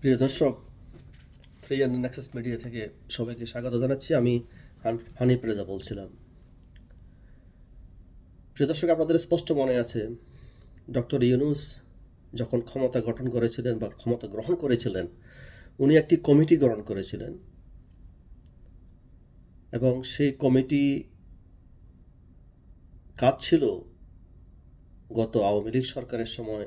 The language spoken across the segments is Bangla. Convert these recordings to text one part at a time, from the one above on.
প্রিয় দর্শক থ্রি এন অ্যাক্সেস মিডিয়া থেকে সবাইকে স্বাগত জানাচ্ছি। আমি হানি হানিফ রেজা বলছিলাম। প্রিয় দর্শক, আপনাদের স্পষ্ট মনে আছে, ডক্টর ইউনুস যখন ক্ষমতা গঠন করেছিলেন বা ক্ষমতা গ্রহণ করেছিলেন, উনি একটি কমিটি গ্রহণ করেছিলেন। এবং সেই কমিটি কাজ ছিল গত আওয়ামী লীগ সরকারের সময়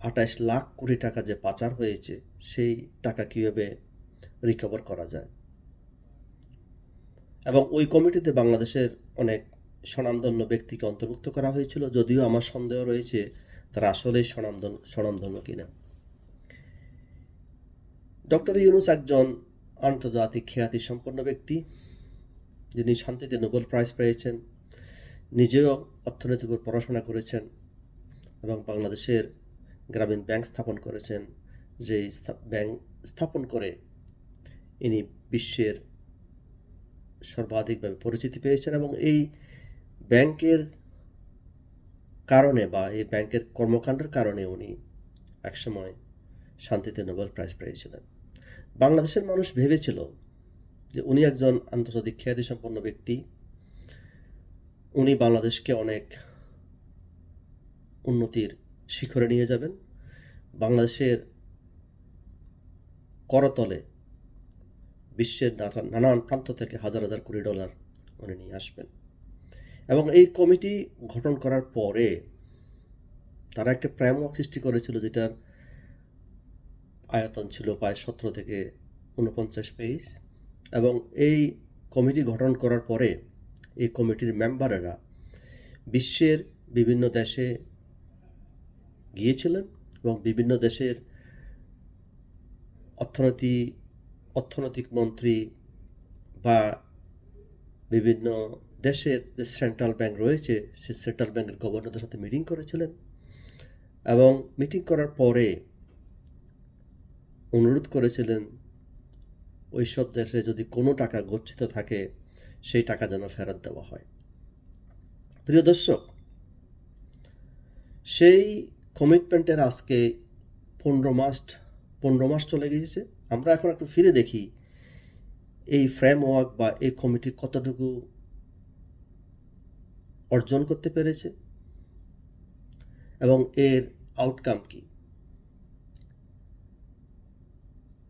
আঠাশ লাখ কোটি টাকা যে পাচার হয়েছে, সেই টাকা কীভাবে রিকভার করা যায়? এবং ওই কমিটিতে বাংলাদেশের অনেক স্বনামধন্য ব্যক্তিকে অন্তর্ভুক্ত করা হয়েছিল, যদিও আমার সন্দেহ রয়েছে তারা আসলেই স্বনামধন্য স্বনামধন্য কিনা। ডক্টর ইউনুস একজন আন্তর্জাতিক খ্যাতি সম্পন্ন ব্যক্তি, যিনি শান্তিতে নোবেল প্রাইজ পেয়েছেন, নিজেও অর্থনৈতিক উপর পড়াশোনা করেছেন এবং বাংলাদেশের গ্রামীণ ব্যাংক স্থাপন করেছেন যে স্থা- ব্যাংক স্থাপন করে ইনি বিশ্বের সর্বাধিকভাবে পরিচিতি পেয়েছেন এবং এই ব্যাংকের কারণে বা এই ব্যাংকের কর্মকাণ্ডের কারণে উনি একসময় শান্তিতে নোবেল প্রাইজ পেয়েছিলেন। বাংলাদেশের মানুষ ভেবেছিল যে উনি একজন আন্তর্জাতিক খ্যাতিসম্পন্ন ব্যক্তি। উনি বাংলাদেশকে অনেক উন্নতির শিখরে নিয়ে যাবেন। বাংলাদেশের করতলে বিশ্বের নানান প্রান্ত থেকে হাজার হাজার কোটি ডলার উনি নিয়ে আসবেন। এবং এই কমিটি গঠন করার পরে তারা একটা প্রায়মক সৃষ্টি করেছিল যেটার আয়তন ছিল প্রায় সতেরো থেকে উনপঞ্চাশ পেজ। এবং এই কমিটি গঠন করার পরে এই কমিটির মেম্বারেরা বিশ্বের বিভিন্ন দেশে গিয়েছিলেন এবং বিভিন্ন দেশের অর্থনীতি, অর্থনৈতিক মন্ত্রী বা বিভিন্ন দেশের যে সেন্ট্রাল ব্যাংক রয়েছে সে সেন্ট্রাল ব্যাংকের গভর্নরদের সাথে মিটিং করেছিলেন এবং মিটিং করার পরে অনুরোধ করেছিলেন ওই সব দেশে যদি কোনো টাকা গচ্ছিত থাকে, সেই টাকা যেন ফেরত দেওয়া হয়। প্রিয় দর্শক, সেই কমিটমেন্টের আজকে পনেরো মাস পনেরো মাস চলে গিয়েছে। আমরা এখন একটু ফিরে দেখি এই ফ্রেমওয়ার্ক বা এই কমিটি কতটুকু অর্জন করতে পেরেছে এবং এর আউটকাম কি।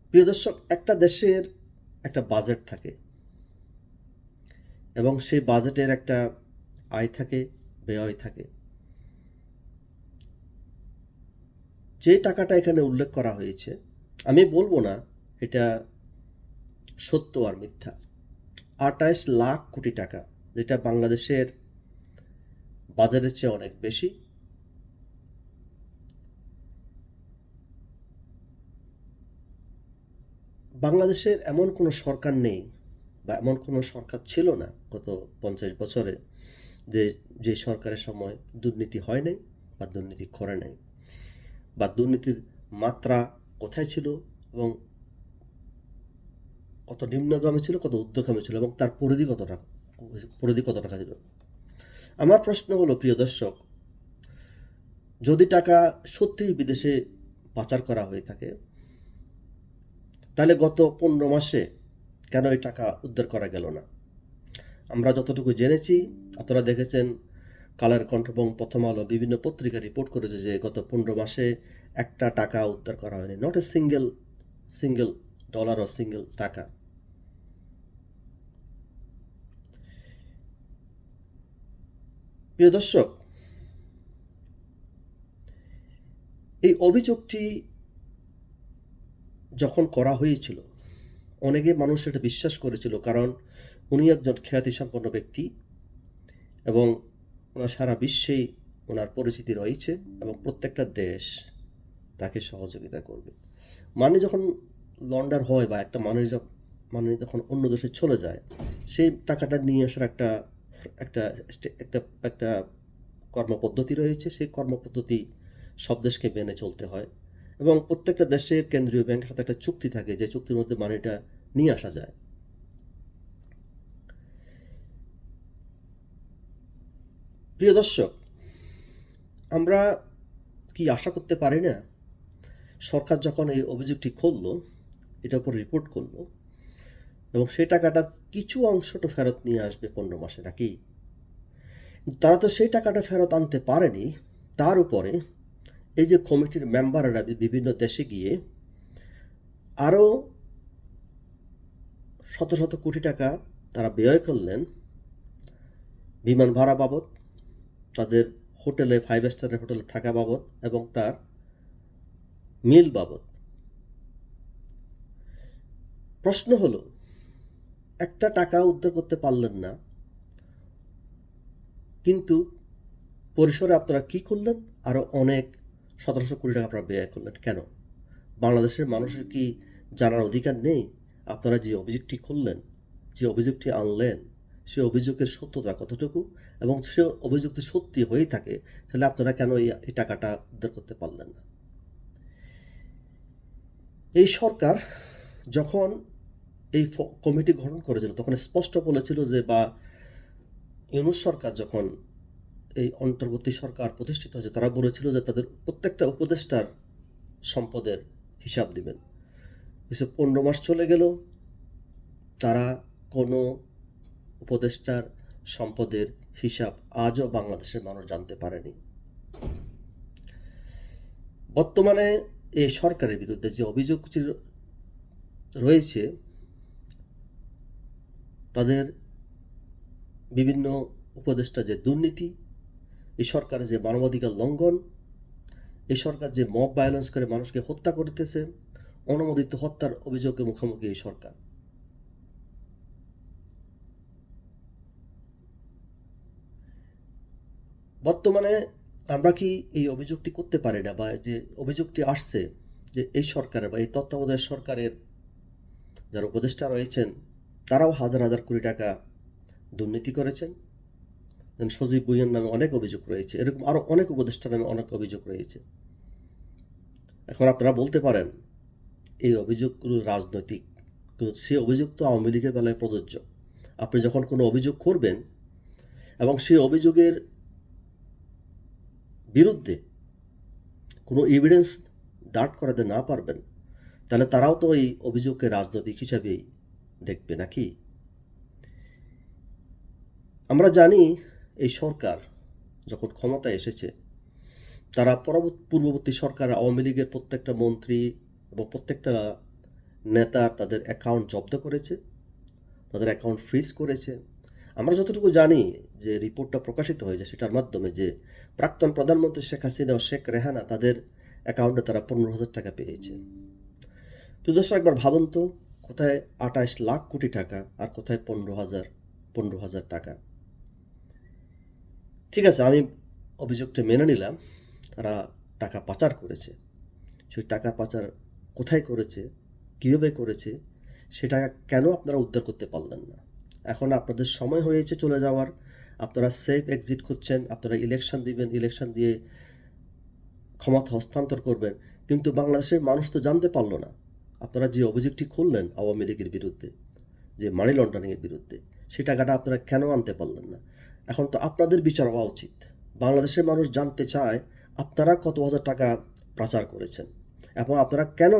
প্রিয় দর্শক, একটা দেশের একটা বাজেট থাকে এবং সেই বাজেটের একটা আয় থাকে, ব্যয় থাকে। যে টাকাটা এখানে উল্লেখ করা হয়েছে, আমি বলব না এটা সত্য আর মিথ্যা। আটাইশ লাখ কোটি টাকা, যেটা বাংলাদেশের বাজারের চেয়ে অনেক বেশি। বাংলাদেশের এমন কোনো সরকার নেই বা এমন কোনো সরকার ছিল না গত পঞ্চাশ বছরে যে যে সরকারের সময় দুর্নীতি হয় নাই বা দুর্নীতি করে নাই। বা দুর্নীতির মাত্রা কোথায় ছিল এবং কত নিম্নগামী ছিল, কত ঊর্ধ্বগামী ছিল এবং তার পরিধি কত টাকা পরিধি কত টাকা ছিল? আমার প্রশ্ন হলো, প্রিয় দর্শক, যদি টাকা সত্যিই বিদেশে পাচার করা হয়ে থাকে, তাহলে গত পনেরো মাসে কেন এই টাকা উদ্ধার করা গেল না? আমরা যতটুকু জেনেছি, আপনারা দেখেছেন কালার কণ্ঠ এবং প্রথম আলো বিভিন্ন পত্রিকা রিপোর্ট করেছে যে গত পনেরো মাসে একটা টাকা উদ্ধার করা হয়নি। Not a single single dollar O single টাকা। প্রিয় দর্শক, এই অভিযোগটি যখন করা হয়েছিল, অনেকে মানুষ এটা বিশ্বাস করেছিল কারণ উনি একজন খ্যাতিসম্পন্ন ব্যক্তি এবং ওনার সারা বিশ্বেই ওনার পরিচিতি রয়েছে এবং প্রত্যেকটা দেশ তাকে সহযোগিতা করবে। মানে যখন লন্ডার হয় বা একটা মানুষ মানে যখন অন্য দেশে চলে যায়, সেই টাকাটা নিয়ে আসার একটা একটা একটা একটা কর্মপদ্ধতি রয়েছে। সেই কর্মপদ্ধতি সব দেশকে মেনে চলতে হয় এবং প্রত্যেকটা দেশের কেন্দ্রীয় ব্যাংকের সাথে একটা চুক্তি থাকে যে চুক্তির মধ্যে মানিটা নিয়ে আসা যায়। প্রিয় দর্শক, আমরা কি আশা করতে পারি না? সরকার যখন এই অভিযোগটি করল এটার উপর রিপোর্ট করল, এবং সেই টাকাটা কিছু অংশটা ফেরত নিয়ে আসবে পনেরো মাসে নাকি? তারা তো সেই টাকাটা ফেরত আনতে পারেনি। তার উপরে এই যে কমিটির মেম্বাররা বিভিন্ন দেশে গিয়ে আরও শত শত কোটি টাকা তারা ব্যয় করলেন বিমান ভাড়া বাবদ তাদের হোটেলে ফাইভ স্টারের হোটেলে থাকা বাবদ এবং তার মিল বাবদ। প্রশ্ন হলো, একটা টাকা উদ্ধার করতে পারলেন না, কিন্তু পরিসরে আপনারা কি করলেন? আরও অনেক সতেরোশো কোটি টাকা আপনারা ব্যয় করলেন। কেন? বাংলাদেশের মানুষের কি জানার অধিকার নেই? আপনারা যে অভিযোগটি করলেন, যে অভিযোগটি আনলেন সে অভিযোগের সত্যতা কতটুকু এবং সে অভিযোগ সত্যি হয়েই থাকে, তাহলে আপনারা কেন এই টাকাটা উদ্ধার করতে পারলেন না? এই সরকার যখন এই কমিটি গঠন করেছিল, তখন স্পষ্ট বলেছিল যে, বা ইউনুস সরকার যখন এই অন্তর্বর্তী সরকার প্রতিষ্ঠিত হয়েছে, তারা বলেছিল যে তাদের প্রত্যেকটা উপদেষ্টার সম্পদের হিসাব দিবেন। কিছু পনেরো মাস চলে গেল, তারা কোনো উপদেষ্টার সম্পদের হিসাব আজও বাংলাদেশের মানুষ জানতে পারেনি। বর্তমানে এই সরকারের বিরুদ্ধে যে অভিযোগ রয়েছে, তাদের বিভিন্ন উপদেষ্টা যে দুর্নীতি, এই সরকারের যে মানবাধিকার লঙ্ঘন, এই সরকার যে মব ভায়োলেন্স করে মানুষকে হত্যা করতেছে, অনুমোদিত হত্যার অভিযোগের মুখোমুখি এই সরকার। বর্তমানে আমরা কি এই অভিযোগটি করতে পারি না বা যে অভিযোগটি আসছে যে এই সরকারের বা এই তত্ত্বাবধায়ক সরকারের যারা উপদেষ্টা রয়েছেন, তারাও হাজার হাজার কোটি টাকা দুর্নীতি করেছেন। সজীব ভুইয়ার নামে অনেক অভিযোগ রয়েছে। এরকম আরও অনেক উপদেষ্টা নামে অনেক অভিযোগ রয়েছে। এখন আপনারা বলতে পারেন, এই অভিযোগগুলো রাজনৈতিক কিন্তু সেই অভিযোগ তো আওয়ামী লীগের বেলায় প্রযোজ্য। আপনি যখন কোনো অভিযোগ করবেন এবং সেই অভিযোগের বিরুদ্ধে কোনো এভিডেন্স দাঁড় করাতে না পারবেন, তাহলে তারাও তো এই অভিযোগকে রাজনৈতিক হিসাবেই দেখবে নাকি? আমরা জানি এই সরকার যখন ক্ষমতায় এসেছে, তারা পরবর্তী, পূর্ববর্তী সরকার, আওয়ামী লীগের প্রত্যেকটা মন্ত্রী এবং প্রত্যেকটা নেতা তাদের অ্যাকাউন্ট জব্দ করেছে, তাদের অ্যাকাউন্ট ফ্রিজ করেছে। আমরা যতটুকু জানি যে রিপোর্টটা প্রকাশিত হয়েছে সেটার মাধ্যমে যে প্রাক্তন প্রধানমন্ত্রী শেখ হাসিনা ও শেখ রেহানা তাদের অ্যাকাউন্টে তারা পনেরো হাজার টাকা পেয়েছে। তো দর্শক, একবার ভাবুন তো, কোথায় আঠাশ লাখ কোটি টাকা আর কোথায় পনেরো হাজার পনেরো হাজার টাকা? ঠিক আছে, আমি অভিযোগটা মেনে নিলাম, তারা টাকা পাচার করেছে। সেই টাকা পাচার কোথায় করেছে, কীভাবে করেছে, সেটা কেন আপনারা উদ্ধার করতে পারলেন না? এখন আপনাদের সময় হয়েছে চলে যাওয়ার। আপনারা সেফ এক্সিট খুঁজছেন, আপনারা ইলেকশন দিবেন ইলেকশন দিয়ে ক্ষমতা হস্তান্তর করবেন। কিন্তু বাংলাদেশের মানুষ তো জানতে পারল না। আপনারা যে অভিযোগটি খুললেন আওয়ামী লীগের বিরুদ্ধে, যে মানি লন্ডারিংয়ের বিরুদ্ধে, সেই টাকাটা আপনারা কেন আনতে পারলেন না? এখন তো আপনাদের বিচার হওয়া উচিত। বাংলাদেশের মানুষ জানতে চায় আপনারা কত হাজার টাকা পাচার করেছেন এবং আপনারা কেন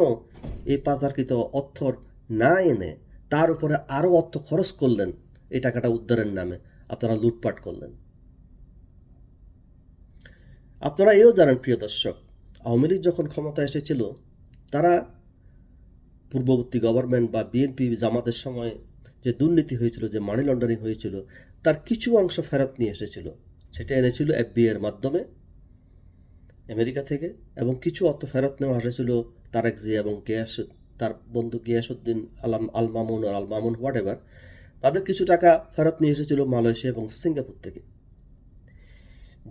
এই পাচারকৃত অর্থর না এনে তার উপরে আরও অর্থ খরচ করলেন এই টাকাটা উদ্ধারের নামে। আপনারা লুটপাট করলেন। আপনারা এও জানেন, প্রিয় দর্শক, আওয়ামী লীগ যখন ক্ষমতা এসেছিল, তারা পূর্ববর্তী গভর্নমেন্ট বা বিএনপি জামাতের সময় যে দুর্নীতি হয়েছিল, যে মানি লন্ডারিং হয়েছিল, তার কিছু অংশ ফেরত নিয়ে এসেছিল। সেটা এনেছিল এফবিআই এর মাধ্যমে আমেরিকা থেকে এবং কিছু অর্থ ফেরত নেওয়া হয়েছিল তারেক জিয়া এবং গিয়াস তার বন্ধু গিয়াসুদ্দিন আলাম, আল মামুন আর আল মামুন হোয়াট এভার তাদের কিছু টাকা ফেরত নিয়ে এসেছিল মালয়েশিয়া এবং সিঙ্গাপুর থেকে।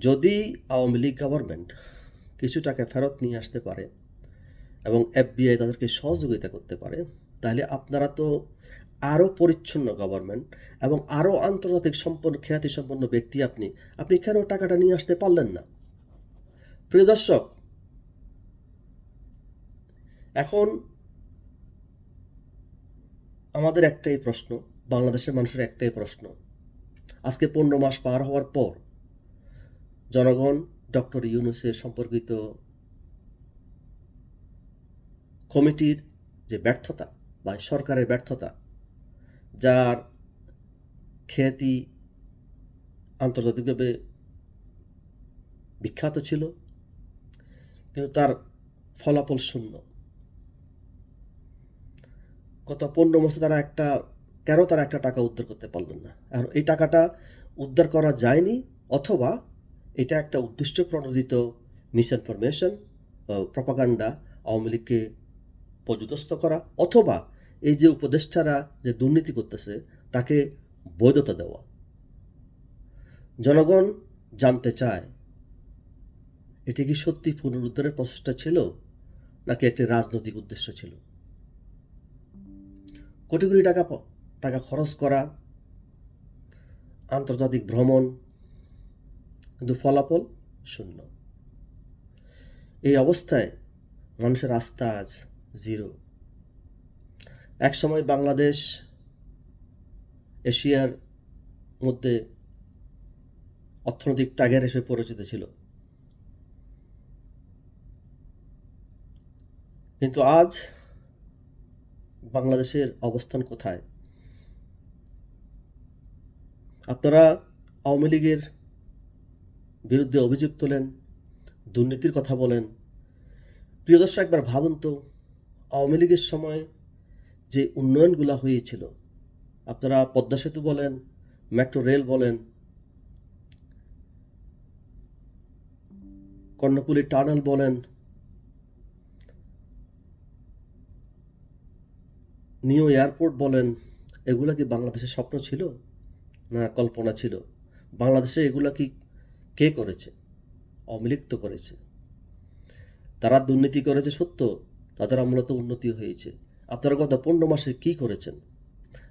যদি আওয়ামী লীগ গভর্নমেন্ট কিছু টাকা ফেরত নিয়ে আসতে পারে এবং এফবিআই তাদেরকে সহযোগিতা করতে পারে, তাহলে আপনারা তো আরও পরিচ্ছন্ন গভর্নমেন্ট এবং আরও আন্তর্জাতিক সম্পন্ন খ্যাতি সম্পন্ন ব্যক্তি আপনি। আপনি কেন টাকাটা নিয়ে আসতে পারলেন না? প্রিয় দর্শক, এখন আমাদের একটাই প্রশ্ন, বাংলাদেশের মানুষের একটাই প্রশ্ন। আজকে পনেরো মাস পার হওয়ার পর জনগণ ডক্টর ইউনুসের সম্পর্কিত কমিটির যে ব্যর্থতা বা সরকারের ব্যর্থতা, যার খ্যাতি আন্তর্জাতিকভাবে বিখ্যাত ছিল, কিন্তু তার ফলাফল শূন্য। গত পনেরো বছর তারা একটা, কেন তারা একটা টাকা উদ্ধার করতে পারলেন না? আর এই টাকাটা উদ্ধার করা যায়নি, অথবা এটা একটা উদ্দেশ্য প্রণোদিত মিসইনফরমেশন প্রপাগান্ডা আওয়ামী লীগকে পর্যদস্ত করা, অথবা এই যে উপদেষ্টারা যে দুর্নীতি করতেছে, তাকে বৈধতা দেওয়া। জনগণ জানতে চায়, এটি কি সত্যি পুনরুদ্ধারের প্রচেষ্টা ছিল, নাকি একটি রাজনৈতিক উদ্দেশ্য ছিল? কোটি কোটি টাকা টাকা খরচ করা, আন্তর্জাতিক ভ্রমণ, কিন্তু ফলাফল শূন্য। এই অবস্থায় মানুষের আস্থা আজ জিরো। একসময় বাংলাদেশ, এশিয়ার মধ্যে অর্থনৈতিক টাইগার হিসেবে পরিচিত ছিল। কিন্তু আজ বাংলাদেশের অবস্থান কোথায়? আপনারা আওয়ামী লীগের বিরুদ্ধে অভিযোগ তোলেন দুর্নীতির কথা বলেন। প্রিয় দর্শক, একবার ভাবুন তো, আওয়ামী লীগের সময় যে উন্নয়নগুলো হয়েছিল, আপনারা পদ্মা সেতু বলেন, মেট্রো রেল বলেন কর্ণপুলি টানেল বলেন নিউ এয়ারপোর্ট বলেন, এগুলা কি বাংলাদেশের স্বপ্ন ছিল? না, কল্পনা ছিল। বাংলাদেশে এগুলা কি কে করেছে? আওয়ামী লীগ তো করেছে। তারা দুর্নীতি করেছে, সত্য। তাদের আমূলত উন্নতি হয়েছে। আপনারা গত পনেরো মাসে কি করেছেন?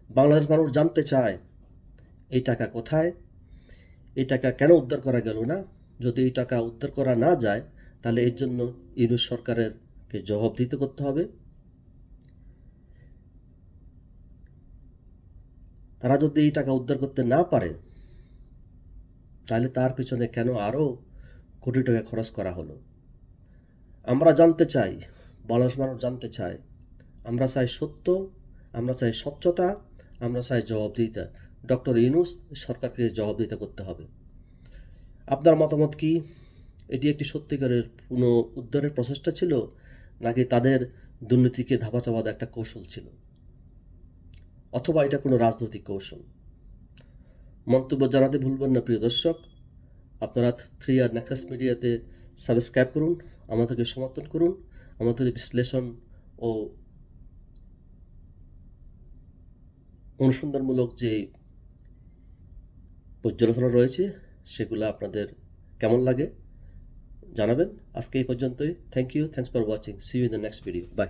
বাংলাদেশ মানুষ জানতে চায়, এই টাকা কোথায়? এই টাকা কেন উদ্ধার করা গেল না? যদি এই টাকা উদ্ধার করা না যায়, তাহলে এর জন্য ইউনুস সরকারেরকে জবাবদিহিত করতে হবে। তারা যদি এই টাকা উদ্ধার করতে না পারে, তাহলে তার পিছনে কেন আরও কোটি টাকা খরচ করা হলো? আমরা জানতে চাই, বাংলাদেশ মানুষ জানতে চায়, আমরা চাই সত্য, আমরা চাই স্বচ্ছতা, আমরা চাই জবাবদিহিতা। ডক্টর ইউনুস সরকারকে জবাবদিহিতা করতে হবে। আপনার মতামত কি? এটি একটি সত্যিকারের পুনঃ উদ্ধারের প্রচেষ্টা ছিল, নাকি তাদের দুর্নীতিকে ধাপা একটা কৌশল ছিল? অথবা এটা কোনো রাজনৈতিক কৌশল। মন্তব্য জানাতে ভুলবেন না, প্রিয় দর্শক। আপনারা থ্রি আর নেক্সাস মিডিয়াতে সাবস্ক্রাইব করুন, আমাদেরকে সমর্থন করুন, আমাদের বিশ্লেষণ ও অনুসন্ধানমূলক যে পর্যালোচনা রয়েছে, সেগুলো আপনাদের কেমন লাগে জানাবেন। আজকে এই পর্যন্তই। Thank you thanks for watching see you in the next video bye